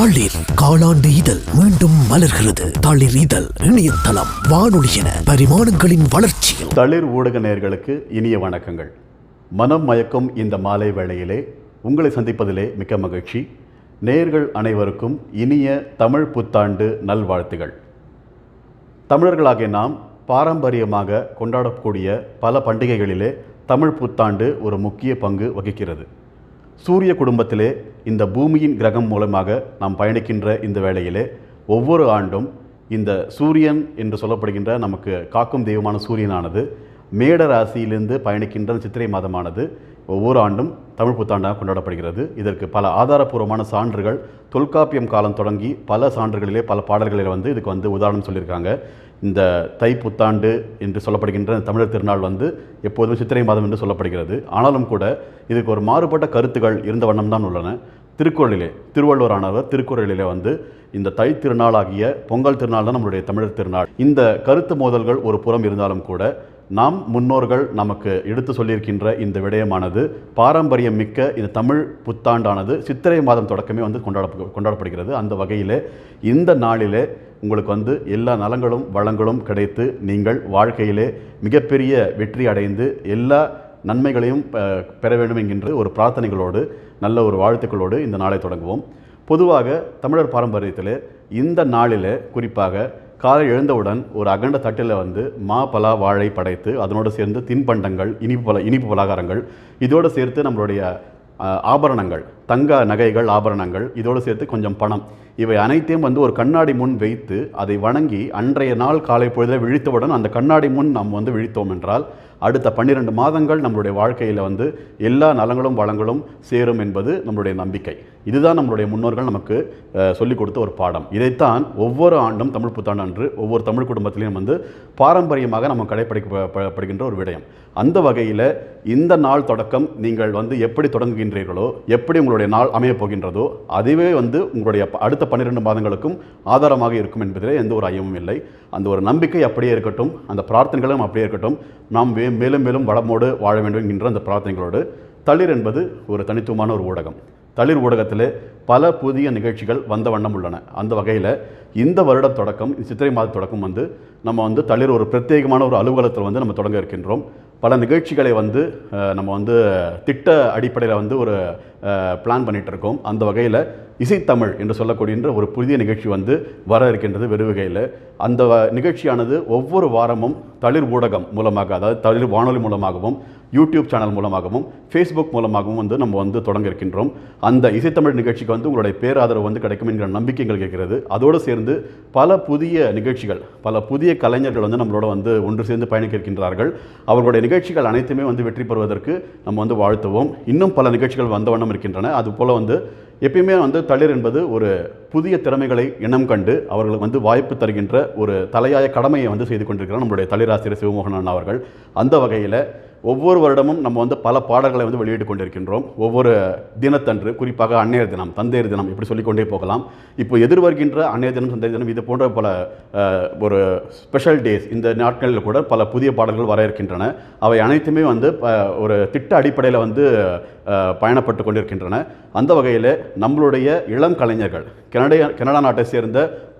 தளிர் காலாண்டு இதழ் மீண்டும் மலர்கிறது. தளிர் இதழ் இணையதளம் வானொலி என பரிமாணங்களின் வளர்ச்சியில் தளிர் ஊடக நேர்களுக்கு இனிய வணக்கங்கள். மனம் மயக்கும் இந்த மாலை வேளையிலே உங்களை சந்திப்பதிலே மிக்க மகிழ்ச்சி. நேர்கள் அனைவருக்கும் இனிய தமிழ் புத்தாண்டு நல்வாழ்த்துகள். தமிழர்களாகிய நாம் பாரம்பரியமாக கொண்டாடக்கூடிய பல பண்டிகைகளிலே தமிழ் புத்தாண்டு ஒரு முக்கிய பங்கு வகிக்கிறது. சூரிய குடும்பத்திலே இந்த பூமியின் கிரகம் மூலமாக நாம் பயணிக்கின்ற இந்த வேளையிலே ஒவ்வொரு ஆண்டும் இந்த சூரியன் என்று சொல்லப்படுகின்ற நமக்கு காக்கும் தெய்வமான சூரியனானது மேட ராசியிலிருந்து பயணிக்கின்ற சித்திரை மாதமானது ஒவ்வொரு ஆண்டும் தமிழ் புத்தாண்டாக கொண்டாடப்படுகிறது. இதற்கு பல ஆதாரப்பூர்வமான சான்றுகள் தொல்காப்பியம் காலம் தொடங்கி பல சான்றுகளிலே பல பாடல்களில் வந்து இதுக்கு வந்து உதாரணம் சொல்லியிருக்காங்க. இந்த தை புத்தாண்டு என்று சொல்லப்படுகின்ற இந்த தமிழர் திருநாள் வந்து எப்போதும் சித்திரை மாதம் என்று சொல்லப்படுகிறது. ஆனாலும் கூட இதுக்கு ஒரு மாறுபட்ட கருத்துக்கள் இருந்த வண்ணம் தான் உள்ளன. திருக்குறளிலே திருவள்ளுவரானவர் திருக்குறளிலே வந்து இந்த தை திருநாளாகிய பொங்கல் திருநாள் தான் நம்மளுடைய தமிழர் திருநாள். இந்த கருத்து மோதல்கள் ஒரு புறம் இருந்தாலும் கூட நாம் முன்னோர்கள் நமக்கு எடுத்து சொல்லியிருக்கின்ற இந்த விடயமானது பாரம்பரியம் மிக்க இந்த தமிழ் புத்தாண்டானது சித்திரை மாதம் தொடக்கமே வந்து கொண்டாட கொண்டாடப்படுகிறது. அந்த வகையிலே இந்த நாளிலே உங்களுக்கு வந்து எல்லா நலங்களும் வளங்களும் கிடைத்து நீங்கள் வாழ்க்கையிலே மிகப்பெரிய வெற்றி அடைந்து எல்லா நன்மைகளையும் பெற வேண்டும் என்கின்ற ஒரு பிரார்த்தனைகளோடு நல்ல ஒரு வாழ்த்துக்களோடு இந்த நாளை தொடங்குவோம். பொதுவாக தமிழர் பாரம்பரியத்தில் இந்த நாளில் குறிப்பாக காலை எழுந்தவுடன் ஒரு அகண்ட தட்டில் வந்து மா பலா வாழை படைத்து அதனோடு சேர்ந்து தின்பண்டங்கள் இனிப்பு பல இனிப்பு பலகாரங்கள் இதோடு சேர்த்து நம்மளுடைய ஆபரணங்கள் தங்க நகைகள் ஆபரணங்கள் இதோடு சேர்த்து கொஞ்சம் பணம். இவை அனைத்தையும் வந்து ஒரு கண்ணாடி முன் வைத்து அதை வணங்கி அன்றைய நாள் காலை பொழுதில் விழித்தவுடன் அந்த கண்ணாடி முன் நாம் வந்து விழித்தோம் என்றால் அடுத்த பன்னிரண்டு மாதங்கள் நம்மளுடைய வாழ்க்கையில் வந்து எல்லா நலங்களும் வளங்களும் சேரும் என்பது நம்மளுடைய நம்பிக்கை. இதுதான் நம்மளுடைய முன்னோர்கள் நமக்கு சொல்லிக் கொடுத்த ஒரு பாடம். இதைத்தான் ஒவ்வொரு ஆண்டும் தமிழ் புத்தாண்டு அன்று ஒவ்வொரு தமிழ் குடும்பத்திலையும் வந்து பாரம்பரியமாக நம்ம கடைப்பிடிக்கப்படுகின்ற ஒரு விடயம். அந்த வகையில் இந்த நாள் தொடக்கம் நீங்கள் வந்து எப்படி தொடங்குகின்றீர்களோ எப்படி உங்களுடைய நாள் அமையப் போகின்றதோ அதுவே வந்து உங்களுடைய அடுத்த பன்னிரெண்டு மாதங்களுக்கும் ஆதாரமாக இருக்கும் என்பதிலே எந்த ஒரு ஐயமும் இல்லை. அந்த ஒரு நம்பிக்கை அப்படியே இருக்கட்டும் அந்த பிரார்த்தனைகளும் அப்படியே இருக்கட்டும் நாம் வே- மேலும் மேலும் வளமோடு வாழ வேண்டும் என்கின்ற அந்த பிரார்த்தனைகளோடு தளிர் என்பது ஒரு தனித்துவமான ஒரு ஊடகம். தளிர் ஊடகத்திலே பல புதிய நிகழ்ச்சிகள் வந்த வண்ணம் உள்ளன. அந்த வகையில் இந்த வருட தொடக்கம் சித்திரை மாத தொடக்கம் வந்து நம்ம வந்து தளிர் ஒரு பிரத்யேகமான ஒரு அலுவலகத்தில் வந்து நம்ம தொடங்க இருக்கின்றோம். பல நிகழ்ச்சிகளை வந்து நம்ம வந்து திட்ட அடிப்படையில் வந்து ஒரு பிளான் பண்ணிகிட்ருக்கோம் இருக்கோம். அந்த வகையில் இசைத்தமிழ் என்று சொல்லக்கூடிய ஒரு புதிய நிகழ்ச்சி வந்து வர இருக்கின்றது வெறுவகையில் அந்த வ- நிகழ்ச்சியானது ஒவ்வொரு வாரமும் தளிர் ஊடகம் மூலமாக அதாவது தளிர் வானொலி மூலமாகவும் யூடியூப் சேனல் மூலமாகவும் ஃபேஸ்புக் மூலமாகவும் வந்து நம்ம வந்து தொடங்க இருக்கின்றோம். அந்த இசைத்தமிழ் நிகழ்ச்சிக்கு வந்து உங்களுடைய பேராதரவு வந்து கிடைக்கும் என்கிற நம்பிக்கை எங்களுக்கு இருக்கிறது அதோடு சேர்ந்து பல புதிய நிகழ்ச்சிகள் பல புதிய கலைஞர்கள் வந்து நம்மளோட வந்து ஒன்று சேர்ந்து பயணிக்க இருக்கின்றார்கள். அவர்களுடைய நிகழ்ச்சிகள் அனைத்துமே வந்து வெற்றி பெறுவதற்கு நம்ம வந்து வாழ்த்துவோம். இன்னும் பல நிகழ்ச்சிகள் வந்த வண்ணம் இருக்கின்றன. அதுபோல் வந்து எப்பயுமே வந்து தளிர் என்பது ஒரு புதிய திறமைகளை இனம் கண்டு அவர்களுக்கு வந்து வாய்ப்பு தருகின்ற ஒரு தலையாய கடமையை வந்து செய்து கொண்டிருக்கிறார் நம்மளுடைய தளிராசிரியர் சிவமோகன் அண்ணா அவர்கள். அந்த வகையில் ஒவ்வொரு வருடமும் நம்ம வந்து பல பாடல்களை வந்து வெளியிட்டு கொண்டிருக்கின்றோம். ஒவ்வொரு தினத்தன்று குறிப்பாக அன்னையர் தினம் தந்தையர் தினம் இப்படி சொல்லிக்கொண்டே போகலாம். இப்போ எதிர்வருகின்ற அன்னையர் தினம் தந்தையர் தினம் இது போன்ற பல ஒரு ஸ்பெஷல் டேஸ் இந்த நாட்களில் கூட பல புதிய பாடல்கள் வர இருக்கின்றன. அவை அனைத்துமே வந்து ஒரு திட்ட அடிப்படையில் வந்து பயணப்பட்டு கொண்டிருக்கின்றன. அந்த வகையில் நம்மளுடைய இளம் கலைஞர்கள் கனடா கனடா நாட்டை சேர்ந்த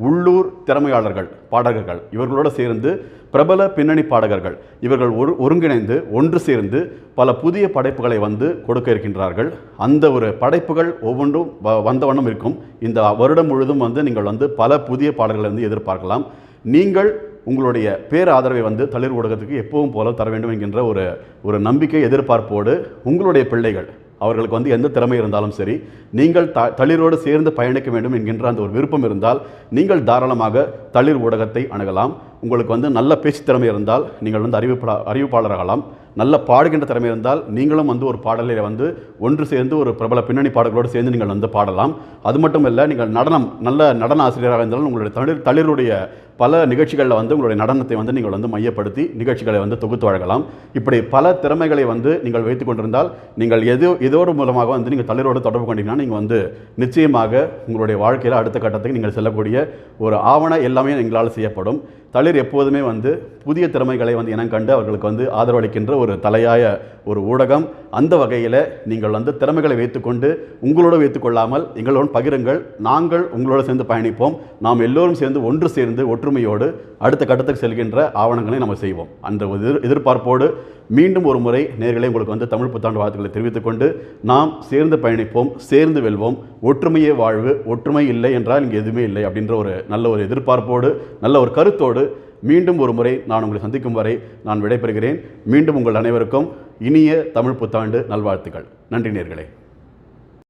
உள்ளூர் திறமையாளர்கள் பாடகர்கள் இவர்களோடு சேர்ந்து பிரபல பின்னணி பாடகர்கள். இவர்கள் ஒரு ஒருங்கிணைந்து ஒன்று சேர்ந்து பல புதிய படைப்புகளை வந்து கொடுக்க இருக்கின்றார்கள். அந்த ஒரு படைப்புகள் ஒவ்வொன்றும் வ- வந்த வண்ணம் இருக்கும். இந்த வருடம் முழுதும் வந்து நீங்கள் வந்து பல புதிய பாடல்களை வந்து எதிர்பார்க்கலாம். நீங்கள் உங்களுடைய பேராதரவை வந்து தளிர் ஊடகத்துக்கு எப்பவும் போல தர வேண்டும் என்கின்ற ஒரு ஒரு நம்பிக்கை எதிர்பார்ப்போடு உங்களுடைய பிள்ளைகள் அவர்களுக்கு வந்து எந்த திறமை இருந்தாலும் சரி நீங்கள் த தளிரோடு சேர்ந்து பயணிக்க வேண்டும் என்கின்ற அந்த ஒரு விருப்பம் இருந்தால் நீங்கள் தாராளமாக தளிர் ஊடகத்தை அணுகலாம். உங்களுக்கு வந்து நல்ல பேச்சு திறமை இருந்தால் நீங்கள் வந்து அறிவிப்பா அறிவிப்பாளராகலாம். நல்ல பாடுகின்ற திறமை இருந்தால் நீங்களும் வந்து ஒரு பாடலில் வந்து ஒன்று சேர்ந்து ஒரு பிரபல பின்னணி பாடல்களோடு சேர்ந்து நீங்கள் வந்து பாடலாம். அது மட்டும் இல்லை நீங்கள் நடனம் நல்ல நடன ஆசிரியராக இருந்தாலும் உங்களுடைய தளிர் தளிருடைய பல நிகழ்ச்சிகளில் வந்து உங்களுடைய நடனத்தை வந்து நீங்கள் வந்து மையப்படுத்தி நிகழ்ச்சிகளை வந்து தொகுத்து வழங்கலாம். இப்படி பல திறமைகளை வந்து நீங்கள் வைத்து கொண்டிருந்தால் நீங்கள் எது இதோடு மூலமாக வந்து நீங்கள் தளிரோடு தொடர்பு கொண்டீங்கன்னா நீங்கள் வந்து நிச்சயமாக உங்களுடைய வாழ்க்கையில் அடுத்த கட்டத்துக்கு நீங்கள் செல்லக்கூடிய ஒரு ஆவண எல்லாமே எங்களால் செய்யப்படும். தளிர் எப்போதுமே வந்து புதிய திறமைகளை வந்து இனம் கண்டு அவர்களுக்கு வந்து ஆதரவளிக்கின்ற ஒரு தலையாய ஒரு ஊடகம். அந்த வகையில் நீங்கள் வந்து திறமைகளை வைத்துக்கொண்டு உங்களோடு வைத்துக்கொள்ளாமல் எங்களோடு பகிருங்கள். நாங்கள் உங்களோடு சேர்ந்து பயணிப்போம். நாம் எல்லோரும் சேர்ந்து ஒன்று சேர்ந்து ஒற்றுமையோடு அடுத்த கட்டத்துக்கு செல்கின்ற ஆவணங்களை நம்ம செய்வோம். அந்த எதிர் எதிர்பார்ப்போடு மீண்டும் ஒரு முறை நேர்களை உங்களுக்கு வந்து தமிழ் புத்தாண்டு வாழ்த்துக்களை தெரிவித்துக் கொண்டு நாம் சேர்ந்து பயணிப்போம் சேர்ந்து வெல்வோம். ஒற்றுமையே வாழ்வு ஒற்றுமை இல்லை என்றால் இங்கே எதுவுமே இல்லை அப்படின்ற ஒரு நல்ல ஒரு எதிர்பார்ப்போடு நல்ல ஒரு கருத்தோடு மீண்டும் ஒரு முறை நான் உங்களை சந்திக்கும் வரை நான் விடைபெறுகிறேன். மீண்டும் உங்கள் அனைவருக்கும் இனிய தமிழ் புத்தாண்டு நல்வாழ்த்துக்கள். நன்றி நேர்களே.